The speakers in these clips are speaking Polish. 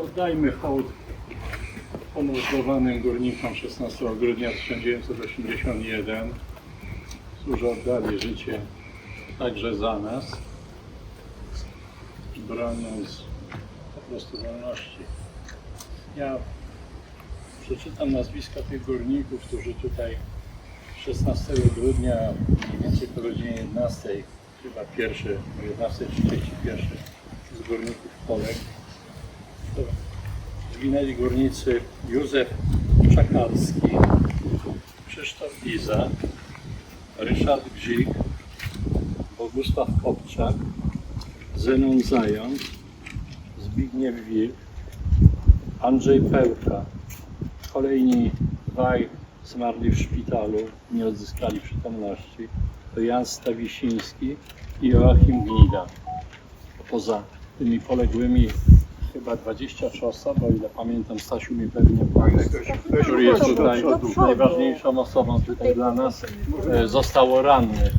Oddajmy hołd pomordowanym górnikom 16 grudnia 1981, którzy oddali życie także za nas, broniąc po prostu wolności. Ja przeczytam nazwiska tych górników, którzy tutaj 16 grudnia, mniej więcej po godzinie 11, chyba pierwszy, o 11.31 z górników Polek. Zginęli górnicy Józef Czakalski, Krzysztof Iza, Ryszard Gzik, Bogusław Kopczak, Zenon Zając, Zbigniew Wilk, Andrzej Pełka. Kolejni dwaj zmarli w szpitalu, nie odzyskali przytomności. To Jan Stawisiński i Joachim Gnida. Poza tymi poległymi chyba 23 osoby, o ile pamiętam, Stasiu mi pewnie powie, który jest tutaj najważniejszą osobą tutaj dla nas, e, zostało rannych.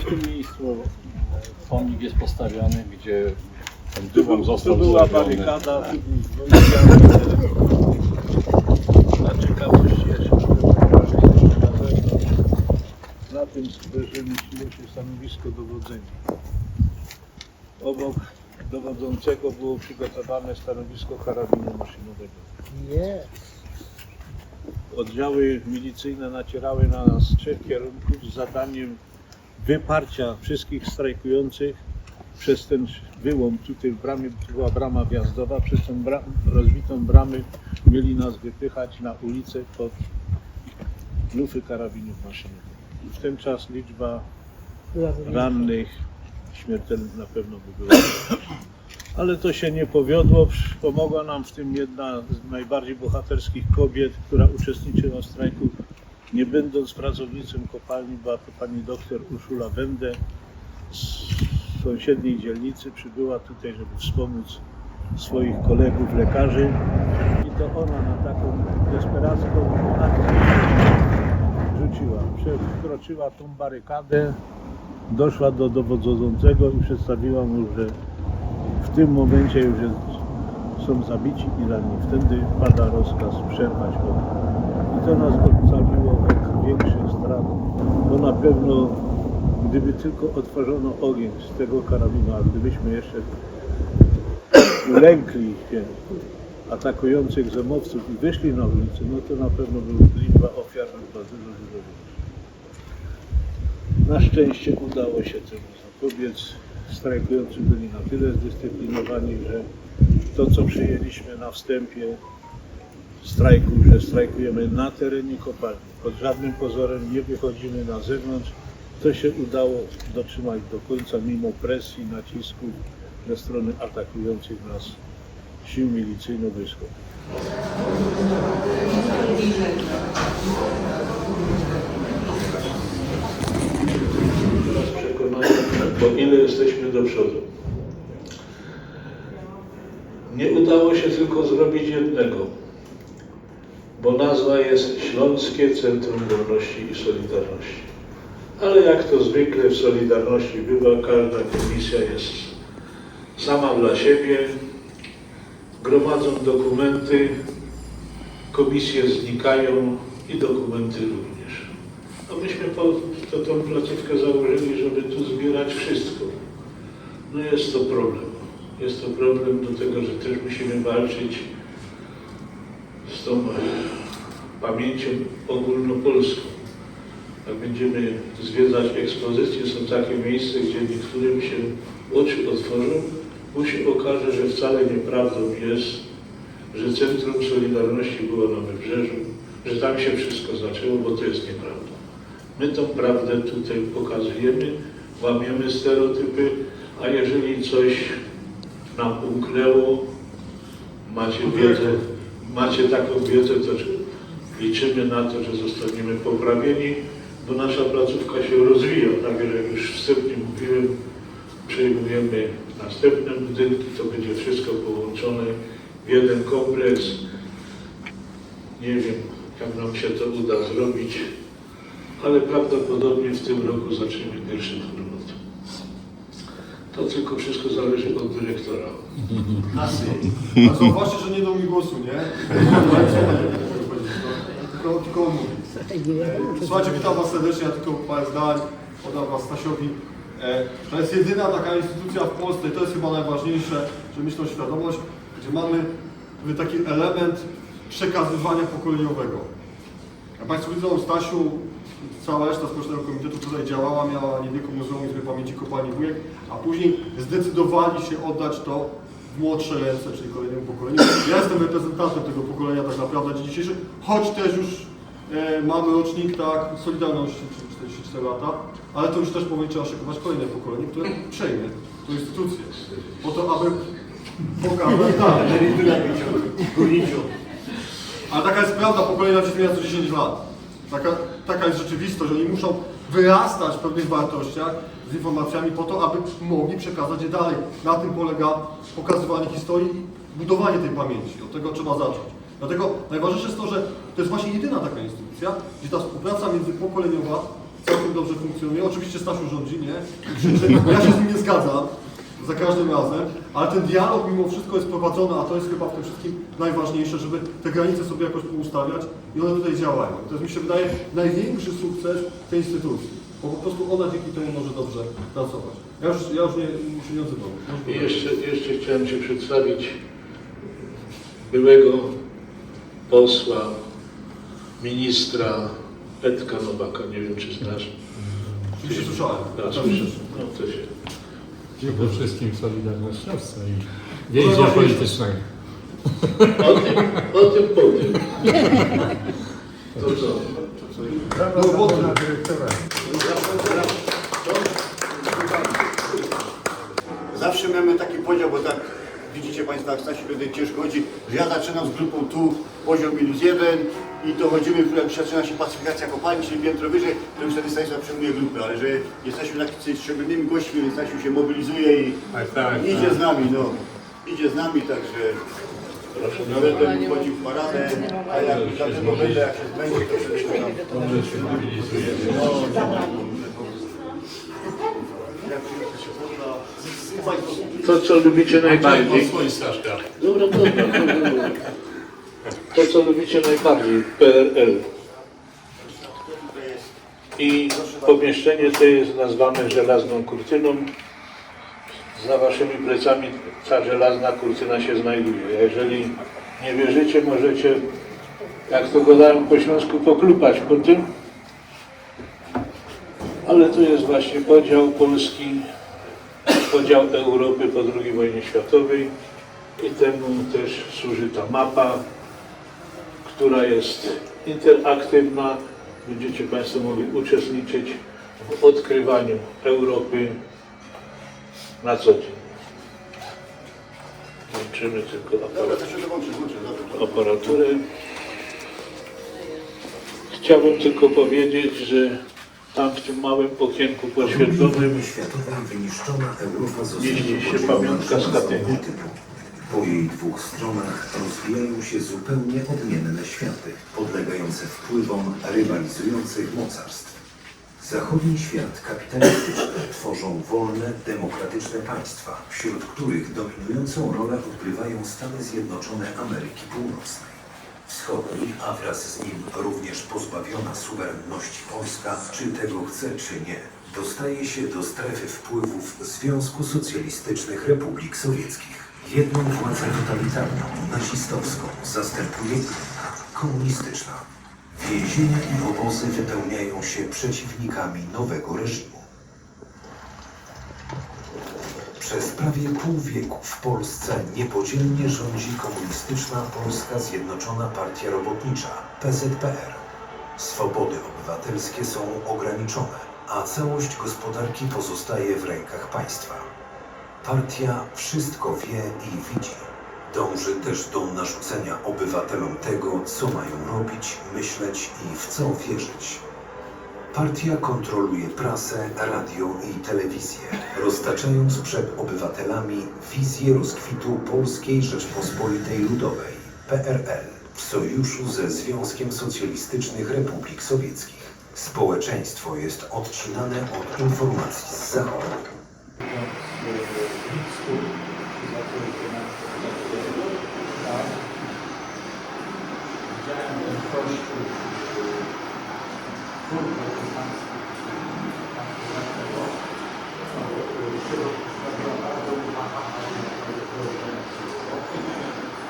W tym miejscu e, pomnik jest postawiony, gdzie ten dywon został Tu była zrobiony. barykada. Na ciekawość jeszcze, na tym skwerze mieściło się stanowisko dowodzenia. Obok dowodzącego było przygotowane stanowisko karabinu maszynowego. Nie. Oddziały milicyjne nacierały na nas z trzech kierunków z zadaniem wyparcia wszystkich strajkujących przez ten wyłom tutaj w bramie, była brama wjazdowa, przez tę bra rozbitą bramę mieli nas wypychać na ulicę pod lufy karabinów maszynowych. W ten czas liczba rannych, śmiertelnych na pewno by była. Ale to się nie powiodło. Pomogła nam w tym jedna z najbardziej bohaterskich kobiet, która uczestniczyła w strajku, nie będąc pracownicą kopalni, była to pani doktor Urszula Wende z sąsiedniej dzielnicy. Przybyła tutaj, żeby wspomóc swoich kolegów lekarzy i to ona na taką desperacką akcję rzuciła. Przekroczyła tą barykadę, doszła do dowodzącego i przedstawiła mu, że w tym momencie już jest, są zabici i ranni. Wtedy pada rozkaz przerwać ogień. I to nas ocaliło od większych strat, bo na pewno gdyby tylko otworzono ogień z tego karabinu, a gdybyśmy jeszcze ulękli się atakujących zemowców i wyszli na ulicę, no to na pewno by liczba ofiar była dużo większa. Na szczęście udało się temu zapobiec. Strajkujący byli na tyle zdyscyplinowani, że to, co przyjęliśmy na wstępie strajku, że strajkujemy na terenie kopalni, pod żadnym pozorem nie wychodzimy na zewnątrz, to się udało dotrzymać do końca, mimo presji, nacisków ze strony atakujących nas sił milicyjno-wojskowych. Bo ile jesteśmy do przodu. Nie udało się tylko zrobić jednego, bo nazwa jest Śląskie Centrum Wolności i Solidarności. Ale jak to zwykle w Solidarności bywa, każda komisja jest sama dla siebie, gromadzą dokumenty, komisje znikają i dokumenty również. A myśmy po, to, tą placówkę założyli, żeby tu zbierać wszystko. No jest to problem. Jest to problem do tego, że też musimy walczyć z tą pamięcią ogólnopolską. Jak będziemy zwiedzać ekspozycje, są takie miejsca, gdzie niektórym się oczy otworzą, bo się okaże, że wcale nieprawdą jest, że Centrum Solidarności było na Wybrzeżu, że tam się wszystko zaczęło, bo to jest nieprawda. My tą prawdę tutaj pokazujemy, łamiemy stereotypy, a jeżeli coś nam umknęło, macie wiedzę, macie taką wiedzę, to liczymy na to, że zostaniemy poprawieni, bo nasza placówka się rozwija. Tak jak już wstępnie mówiłem, przejmujemy następne budynki, to będzie wszystko połączone w jeden kompleks. Nie wiem, jak nam się to uda zrobić, ale prawdopodobnie w tym roku zaczniemy pierwszy powrót. To tylko wszystko zależy od dyrektora. A zauważcie, że nie dał mi głosu, nie? Tylko, tylko mówi. Słuchajcie, witam Was serdecznie, ja tylko parę zdań podam Was Stasiowi. E, To jest jedyna taka instytucja w Polsce i to jest chyba najważniejsze, że tą świadomość, gdzie mamy taki element przekazywania pokoleniowego. Jak Państwo widzą, Stasiu, cała reszta Społecznego Komitetu tutaj działała, miała niewielką Muzeum Izby Pamięci Kopalni Wujek, a później zdecydowali się oddać to w młodsze ręce, czyli kolejnemu pokoleniu. Ja jestem reprezentantem tego pokolenia tak naprawdę dzisiejszy, choć też już e, mamy rocznik tak, Solidarności, czyli 44 lata, ale to już też powoli trzeba szykować kolejne pokolenie, które przejmie tę instytucję. Po to, aby pokazać dalej. Ale taka jest prawda, pokolenia się zmienia co 10 lat. Taka, taka jest rzeczywistość, oni muszą wyrastać w pewnych wartościach z informacjami po to, aby mogli przekazać je dalej. Na tym polega pokazywanie historii i budowanie tej pamięci. Od tego trzeba zacząć. Dlatego najważniejsze jest to, że to jest właśnie jedyna taka instytucja, gdzie ta współpraca międzypokoleniowa całkiem dobrze funkcjonuje. Oczywiście Stasiu rządzi, nie? Ja się z nim nie zgadzam za każdym razem, ale ten dialog mimo wszystko jest prowadzony, a to jest chyba w tym wszystkim najważniejsze, żeby te granice sobie jakoś poustawiać i one tutaj działają. To jest mi się wydaje największy sukces tej instytucji, bo po prostu ona dzięki temu może dobrze pracować. Ja już, ja już nie, się nie odzywam. Jeszcze, jeszcze chciałem Cię przedstawić byłego posła, ministra Edka Nowaka, nie wiem czy znasz. Oczywiście słyszałem. Tak, słyszysz? No to się. Przede wszystkim Solidarnościowca i więźnia politycznego. O tym, o tym po tym. To co? No, bo, Zawsze mamy taki podział, bo tak widzicie Państwo, jak Stasiu tutaj ciężko chodzi, że ja zaczynam z grupą tu poziom minus jeden i to chodzimy, jak zaczyna się pacyfikacja kopalni, czyli piętro wyżej, to już wtedy Stanisław przejmuje grupę, ale że jesteśmy tacy szczególnymi gośćmi, więc Stasiu się mobilizuje i idzie z nami, no. Idzie z nami, także nie będę wchodził w paradę, a jak dlatego będę, jak się zbędzie, to tam. Jak się Państwo To co lubicie najbardziej? Dobra, dobra, dobra, dobra. To co lubicie najbardziej, PRL. I pomieszczenie to jest nazwane żelazną kurtyną. Za waszymi plecami ta żelazna kurtyna się znajduje. Jeżeli nie wierzycie, możecie, jak to gadają po śląsku, poklupać po tym. Ale tu jest właśnie podział Polski, podział Europy po II wojnie światowej i temu też służy ta mapa, która jest interaktywna. Będziecie Państwo mogli uczestniczyć w odkrywaniu Europy na co dzień. Łączymy tylko aparaturę. Chciałbym tylko powiedzieć, że tam w tym małym okienku Po II podświetlonym wojnie światowej wyniszczona Europa Mieści się pamiątka z Katynia. Po jej dwóch stronach rozwijają się zupełnie odmienne światy, podlegające wpływom rywalizujących mocarstw. Zachodni świat kapitalistyczny tworzą wolne, demokratyczne państwa, wśród których dominującą rolę odgrywają Stany Zjednoczone Ameryki Północnej. Wschodni, a wraz z nim również pozbawiona suwerenności Polska, czy tego chce, czy nie, dostaje się do strefy wpływów Związku Socjalistycznych Republik Sowieckich. Jedną władzę totalitarną, nazistowską, zastępuje komunistyczna. Więzienia i obozy wypełniają się przeciwnikami nowego reżimu. Przez prawie pół wieku w Polsce niepodzielnie rządzi komunistyczna Polska Zjednoczona Partia Robotnicza, PZPR. Swobody obywatelskie są ograniczone, a całość gospodarki pozostaje w rękach państwa. Partia wszystko wie i widzi. Dąży też do narzucenia obywatelom tego, co mają robić, myśleć i w co wierzyć. Partia kontroluje prasę, radio i telewizję, roztaczając przed obywatelami wizję rozkwitu Polskiej Rzeczpospolitej Ludowej, PRL, w sojuszu ze Związkiem Socjalistycznych Republik Sowieckich. Społeczeństwo jest odcinane od informacji z Zachodu.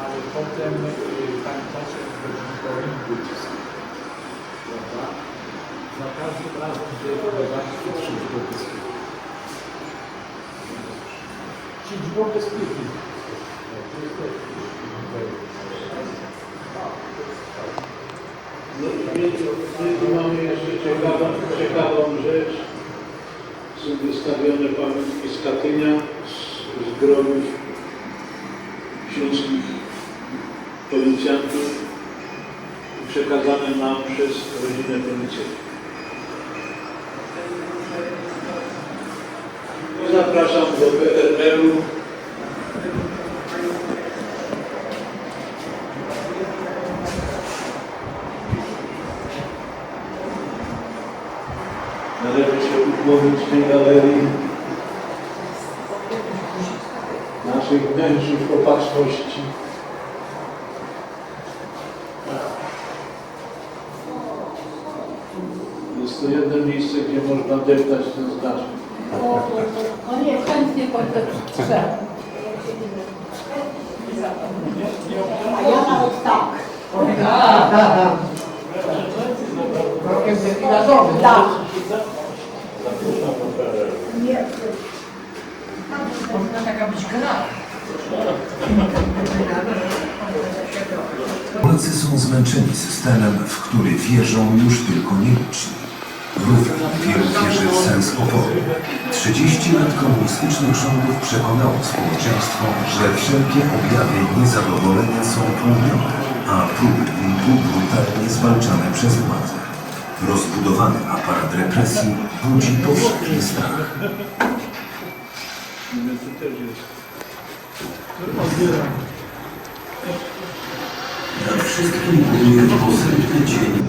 Ale potem y, pan poseł wchodził do Ringuciska. Prawda? Za każdym razem, gdy zobaczycie trzy dźwigowyskie. Wiecie, my tu mamy jeszcze ciekawą, ciekawą rzecz. Są wystawione pamiątki z Katynia, z, z grobów śląskich policjantów przekazane nam przez rodzinę policjantów. Zapraszam do tej galerii naszych mężów opatrzności. Jest to jedno miejsce, gdzie można deptać ten znaczek. No nie, chętnie strzelał. A ja nawet tak. Rokiem defilatorem. Tak. Polacy są zmęczeni systemem, w który wierzą już tylko nieliczni. Równie wielu wierzy w sens oporu. 30 lat komunistycznych rządów przekonało społeczeństwo, że wszelkie objawy niezadowolenia są tłumione, a próby buntu brutalnie zwalczane przez władzę. Rozbudowany aparat represji budzi powszechny strach. Nad wszystkim buduje posępny dzień.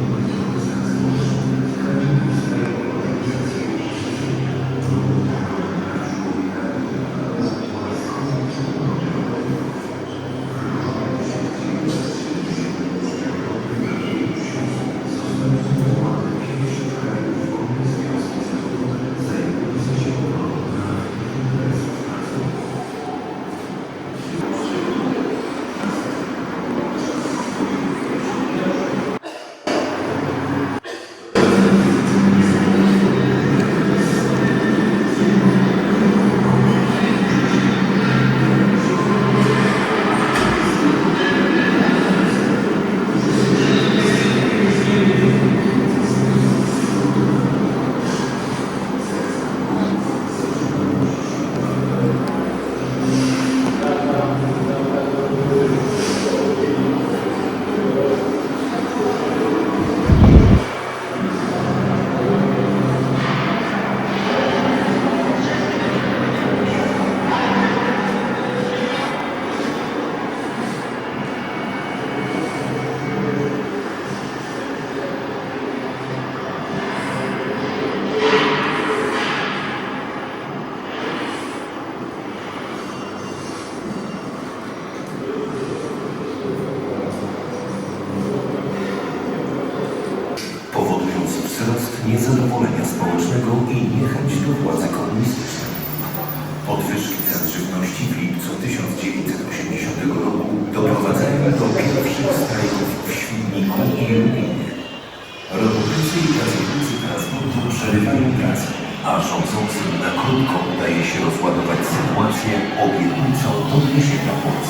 Rozładować sytuację obietnicą podniesienia płac.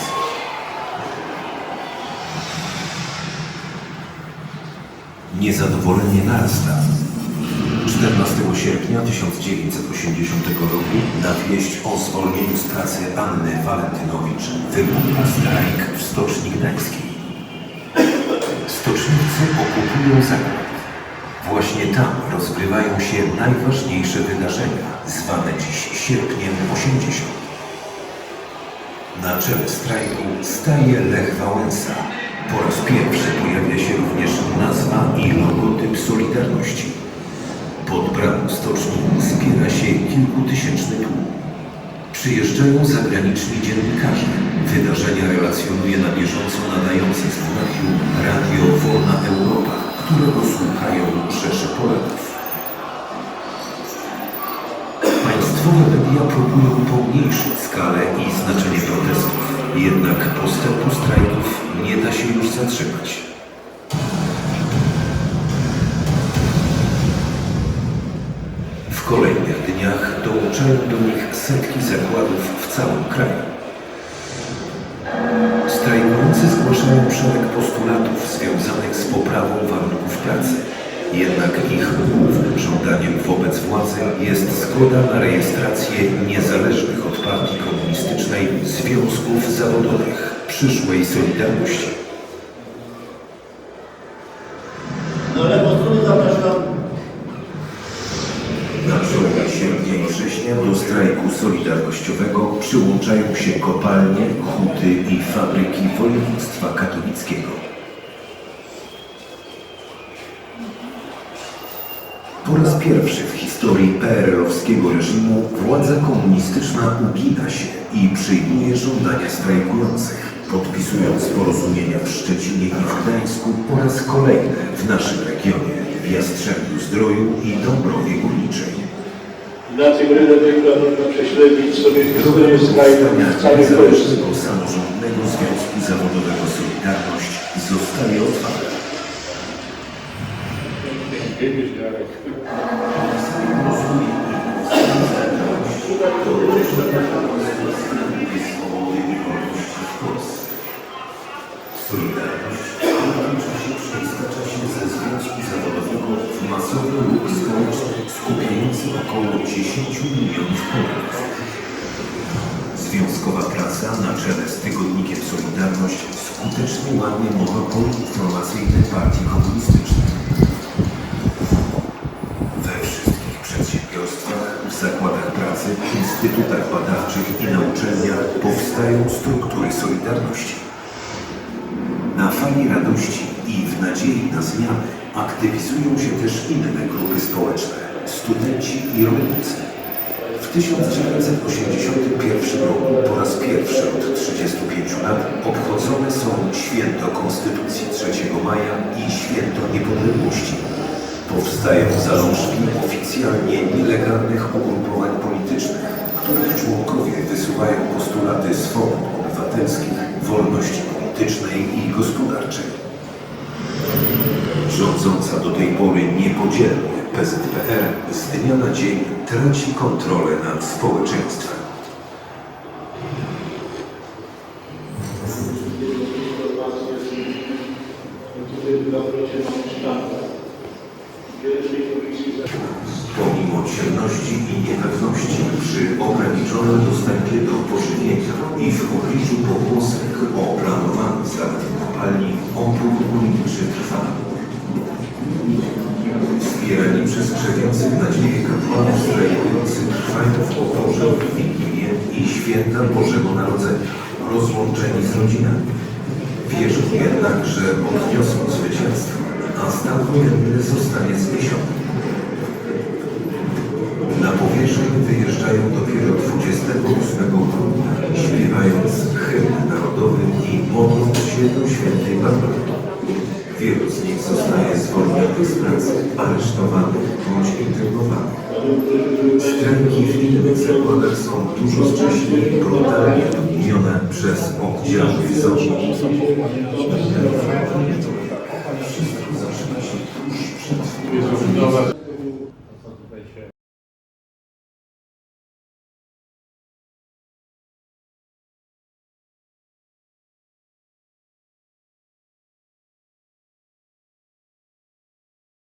Niezadowolenie narasta. 14 sierpnia 1980 roku na wieść o zwolnieniu z pracy Anny Walentynowicz wybucha strajk w Stoczni Gdańskiej. Stocznicy okupują zakład. Właśnie tam rozgrywają się najważniejsze wydarzenia, zwane dziś sierpniem 80. Na czele strajku staje Lech Wałęsa. Po raz pierwszy pojawia się również nazwa i logotyp Solidarności. Pod bramą stoczni zbiera się kilkutysięczny tłum. Przyjeżdżają zagraniczni dziennikarze. Wydarzenia relacjonuje na bieżąco nadające z Monachium Radio Wolna Europa, którego słuchają rzesze Polaków. Państwowe media próbują pomniejszyć skalę i znaczenie protestów, jednak postępu strajków nie da się już zatrzymać. W kolejnych dniach dołączają do nich setki zakładów w całym kraju. Strajkujący zgłaszają szereg postulatów związanych z poprawą warunków pracy. Jednak ich głównym żądaniem wobec władzy jest zgoda na rejestrację niezależnych od partii komunistycznej związków zawodowych przyszłej Solidarności. Na lewą stronę zapraszam. Na przełomie sierpnia i września do strajku solidarnościowego przyłączają się kopalnie, huty i fabryki województwa katowickiego. Po raz pierwszy w historii PRL-owskiego reżimu władza komunistyczna ugina się i przyjmuje żądania strajkujących, podpisując porozumienia w Szczecinie i w Gdańsku po raz kolejny w naszym regionie, w Jastrzębiu Zdroju i Dąbrowie Górniczej. Na tym rynku można prześledzić sobie historię strajku w całej Polsce. Samorządnego Związku Zawodowego Solidarność zostaje otwarta. Solidarność w się w masowy ruch społeczny skupiający około 10 milionów Polaków. Związkowa praca na czele z tygodnikiem Solidarność skutecznie łamie monopol informacyjny partii komunistycznej. We wszystkich przedsiębiorstwach, w zakładach pracy, instytutach badawczych i na uczelniach powstają struktury Solidarności. Na fali radości i w nadziei na zmiany aktywizują się też inne grupy społeczne, studenci i rolnicy. W 1981 roku po raz pierwszy od 35 lat obchodzone są Święto Konstytucji 3 maja i Święto Niepodległości. Powstają zalążki oficjalnie nielegalnych ugrupowań politycznych, których członkowie wysuwają postulaty swobód obywatelskich, wolności politycznej i gospodarczej. Rządząca do tej pory niepodzielnie PZPR z dnia na dzień traci kontrolę nad społeczeństwem. Pomimo ciemności i niepewności przy ograniczonym dostępie do pożywienia i w obliczu pogłosek o planowanym zamknięciu kopalni opór górniczy trwa. Wspierani przez krzewiących nadzieję kapłanów strajkujących trwają w oporze w Wigilię i święta Bożego Narodzenia, rozłączeni z rodzinami. Wierzą jednak, że odniosą zwycięstwo, a stan wojenny zostanie zniesiony. Na powierzchnię wyjeżdżają dopiero 28 grudnia, śpiewając hymn narodowy i modląc się do świętej Barbary. Wielu z nich zostaje zwolnionych z pracy, aresztowanych bądź internowanych. Strajki w innych zakładach są dużo wcześniej brutalnie tłumione przez oddziały ZOMO.